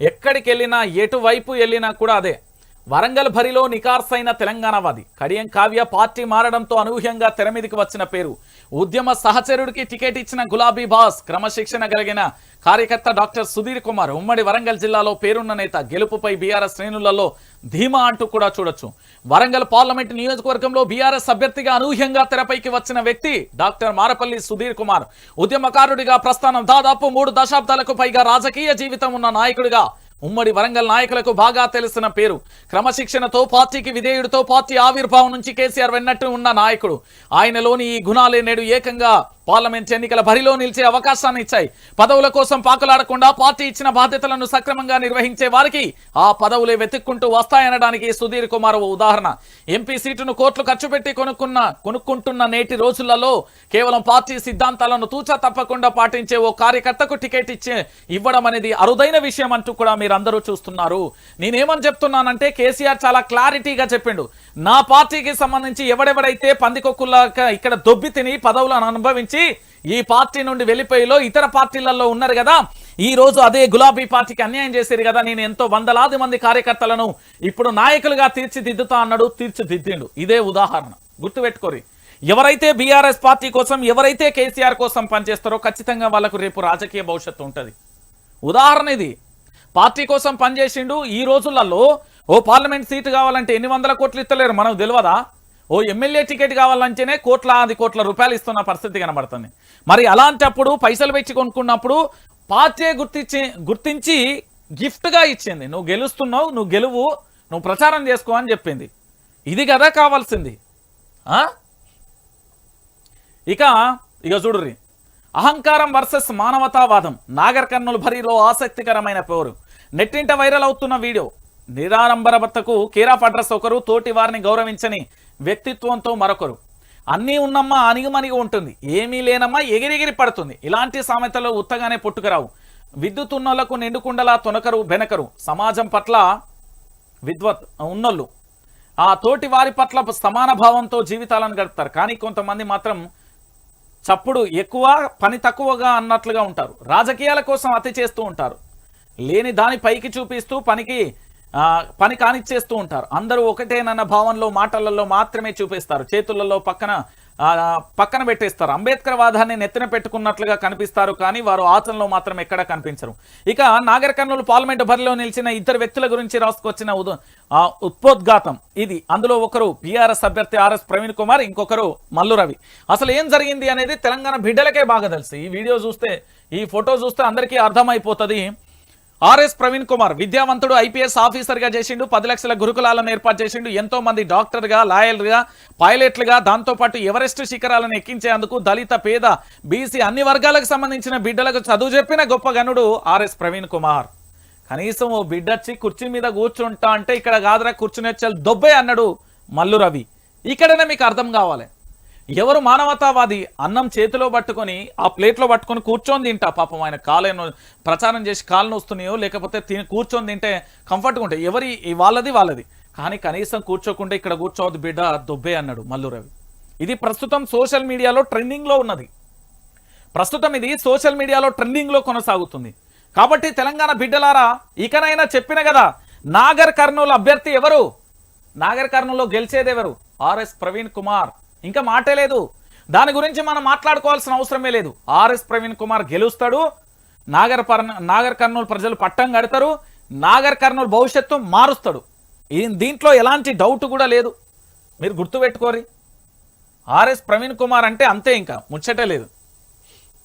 ఎక్కడికి వెళ్ళినా ఎటువైపు వెళ్ళినా కూడా అదే. వరంగల్ భరిలో నికార్సైన తెలంగాణవాది కడియం కావ్య పార్టీ మారడంతో అనూహ్యంగా తెరమీదికి వచ్చిన పేరు. ఉద్యమ సహచరుడికి టికెట్ ఇచ్చిన గులాబీ బాస్ క్రమశిక్షణ కలిగిన కార్యకర్త డాక్టర్ సుధీర్ కుమార్ ఉమ్మడి వరంగల్ జిల్లాలో పేరున్న నేత గెలుపుపై బీఆర్ఎస్ శ్రేణులలో ధీమా అంటూ కూడా చూడొచ్చు. వరంగల్ పార్లమెంట్ నియోజకవర్గంలో బీఆర్ఎస్ అభ్యర్థిగా అనూహ్యంగా తెరపైకి వచ్చిన వ్యక్తి డాక్టర్ మారపల్లి సుధీర్ కుమార్. ఉద్యమకారుడిగా ప్రస్థానం దాదాపు మూడు దశాబ్దాలకు పైగా రాజకీయ జీవితం ఉన్న నాయకుడిగా ఉమ్మడి వరంగల్ నాయకులకు బాగా తెలిసిన పేరు. క్రమశిక్షణతో పార్టీకి విధేయుడితో పార్టీ ఆవిర్భావం నుంచి కేసీఆర్ వెన్నట్టు ఉన్న నాయకుడు. ఆయనలోని ఈ గుణాలే నేడు ఏకంగా పార్లమెంట్ ఎన్నికల బరిలో నిలిచే అవకాశాన్ని ఇచ్చాయి. పదవుల కోసం పాకులాడకుండా పార్టీ ఇచ్చిన బాధ్యతలను సక్రమంగా నిర్వహించే వారికి ఆ పదవులే వెతుక్కుంటూ వస్తాయనడానికి సుధీర్ కుమార్ ఓ ఉదాహరణ. ఎంపీ సీటును కోట్లు ఖర్చు పెట్టి కొనుక్కున్న కొనుక్కుంటున్న నేటి రోజులలో కేవలం పార్టీ సిద్ధాంతాలను తూచా తప్పకుండా పాటించే ఓ కార్యకర్తకు టికెట్ ఇచ్చే ఇవ్వడం అనేది అరుదైన విషయం అంటూ కూడా మీరందరూ చూస్తున్నారు. నేనేమని చెప్తున్నానంటే కేసీఆర్ చాలా క్లారిటీగా చెప్పిండు. నా పార్టీకి సంబంధించి ఎవడెవడైతే పందికొక్కుల్లాగా ఇక్కడ దొబ్బి తిని పదవులను అనుభవించి ఈ పార్టీ నుండి వెళ్ళిపోయిలో ఇతర పార్టీలలో ఉన్నారు కదా. ఈ రోజు అదే గులాబీ పార్టీకి అన్యాయం చేశారు కదా. నేను ఎంతో వందలాది మంది కార్యకర్తలను ఇప్పుడు నాయకులుగా తీర్చిదిద్దుతా అన్నాడు తీర్చిదిద్దిండు. ఇదే ఉదాహరణ. గుర్తుపెట్టుకోరి. ఎవరైతే బీఆర్ఎస్ పార్టీ కోసం ఎవరైతే కేసీఆర్ కోసం పనిచేస్తారో ఖచ్చితంగా వాళ్ళకు రేపు రాజకీయ భవిష్యత్తు ఉంటుంది. ఉదాహరణ ఇది. పార్టీ కోసం పనిచేసిండు ఈ రోజులలో ఓ పార్లమెంట్ సీటు కావాలంటే ఎన్ని వందల కోట్లు ఇస్తలేరు? మనకు తెలియదా ఓ ఎమ్మెల్యే టికెట్ కావాలంటేనే కోట్లాది కోట్ల రూపాయలు ఇస్తున్న పరిస్థితి కనబడుతుంది. మరి అలాంటప్పుడు పైసలు పెట్టి కొనుక్కున్నప్పుడు పార్టీ గుర్తించి గుర్తించి గిఫ్ట్గా ఇచ్చింది. నువ్వు గెలుస్తున్నావు నువ్వు గెలువు నువ్వు ప్రచారం చేసుకో అని చెప్పింది. ఇది కదా కావాల్సింది. ఆ? ఇక ఇక చూడుర్రి. అహంకారం వర్సెస్ మానవతావాదం. నాగర్ కర్నూలు భరిలో ఆసక్తికరమైన పేరు. నెట్టింట వైరల్ అవుతున్న వీడియో. నిరాడంబరబత్తకు కేరాఫ్ అడ్రస్ ఒకరు తోటి వారిని గౌరవించని వ్యక్తిత్వంతో మరొకరు. అన్నీ ఉన్నమ్మా అనిగమనిగి ఉంటుంది. ఏమీ లేనమ్మా ఎగిరెగిరి పడుతుంది. ఇలాంటి సామెతలు ఉత్తగానే పుట్టుకురావు. విద్యుత్ ఉన్నోళ్ళకు నిండుకుండలా తొనకరు బెనకరు. సమాజం పట్ల విద్వత్ ఉన్నోళ్ళు. ఆ తోటి వారి పట్ల సమాన భావంతో జీవితాలను గడుపుతారు. కానీ కొంతమంది మాత్రం చప్పుడు ఎక్కువ పని తక్కువగా అన్నట్లుగా ఉంటారు. రాజకీయాల కోసం అతి చేస్తూ ఉంటారు. లేని దాని పైకి చూపిస్తూ పనికి పని కానిచ్చేస్తూ ఉంటారు. అందరూ ఒకటేనన్న భావంలో మాటలలో మాత్రమే చూపిస్తారు. చేతులలో పక్కన పక్కన పెట్టేస్తారు. అంబేద్కర్ వాదాన్ని నెత్తిన పెట్టుకున్నట్లుగా కనిపిస్తారు కానీ వారు ఆచరణలో మాత్రం ఎక్కడా కనిపించరు. ఇక నాగర్ కర్నూలు పార్లమెంట్ బరిలో నిలిచిన ఇద్దరు వ్యక్తుల గురించి రాసుకొచ్చిన ఉద- ఉత్పోద్ఘాతం ఇది. అందులో ఒకరు బీఆర్ఎస్ అభ్యర్థి ఆర్ఎస్ ప్రవీణ్ కుమార్ ఇంకొకరు మల్లు రవి. అసలు ఏం జరిగింది అనేది తెలంగాణ బిడ్డలకే బాగా తెలుసు. ఈ వీడియో చూస్తే ఈ ఫోటో చూస్తే అందరికీ అర్థమైపోతుంది. ఆర్ఎస్ ప్రవీణ్ కుమార్ విద్యావంతుడు ఐపీఎస్ ఆఫీసర్గా చేసిండు పది లక్షల గురుకులాలను ఏర్పాటు చేసిండు ఎంతో మంది డాక్టర్గా లాయర్గా పైలట్లుగా దాంతోపాటు ఎవరెస్ట్ శిఖరాలను ఎక్కించేందుకు దళిత పేద బీసీ అన్ని వర్గాలకు సంబంధించిన బిడ్డలకు చదువు చెప్పిన గొప్ప గనుడు ఆర్ఎస్ ప్రవీణ్ కుమార్. కనీసం ఓ బిడ్డొచ్చి కుర్చీ మీద కూర్చుంటా అంటే ఇక్కడ కాదురా కూర్చునే చల్ దొబ్బే అన్నాడు మల్లు రవి. ఇక్కడనే మీకు అర్థం కావాలి. ఎవరు మానవతావాది? అన్నం చేతిలో పట్టుకొని ఆ ప్లేట్లో పట్టుకొని కూర్చొని తింటా. పాపం ఆయన కాలేను ప్రచారం చేసి కాళ్ళు వస్తున్నాయో లేకపోతే తిని కూర్చొని తింటే కంఫర్ట్గా ఉంటాయి. ఎవరి వాళ్ళది వాళ్ళది. కానీ కనీసం కూర్చోకుండా ఇక్కడ కూర్చోవద్దు బిడ్డ దొబ్బే అన్నాడు మల్లు రవి. ఇది ప్రస్తుతం సోషల్ మీడియాలో ట్రెండింగ్లో ఉన్నది. ప్రస్తుతం ఇది సోషల్ మీడియాలో ట్రెండింగ్లో కొనసాగుతుంది. కాబట్టి తెలంగాణ బిడ్డలారా ఇకనైనా చెప్పిన కదా నాగర్ కర్నూలు అభ్యర్థి ఎవరు? నాగర్ కర్నూలులో గెలిచేది ఎవరు? ఆర్ఎస్ ప్రవీణ్ కుమార్. ఇంకా మాటే లేదు. దాని గురించి మనం మాట్లాడుకోవాల్సిన అవసరమే లేదు. ఆర్ఎస్ ప్రవీణ్ కుమార్ గెలుస్తాడు. నాగర్ నాగర్ కర్నూలు ప్రజలు పట్టం కడతారు. నాగర్ కర్నూలు భవిష్యత్తు మారుస్తాడు. ఈ దీంట్లో ఎలాంటి డౌట్ కూడా లేదు. మీరు గుర్తుపెట్టుకోరి. ఆర్ఎస్ ప్రవీణ్ కుమార్ అంటే అంతే ఇంకా ముచ్చటే లేదు.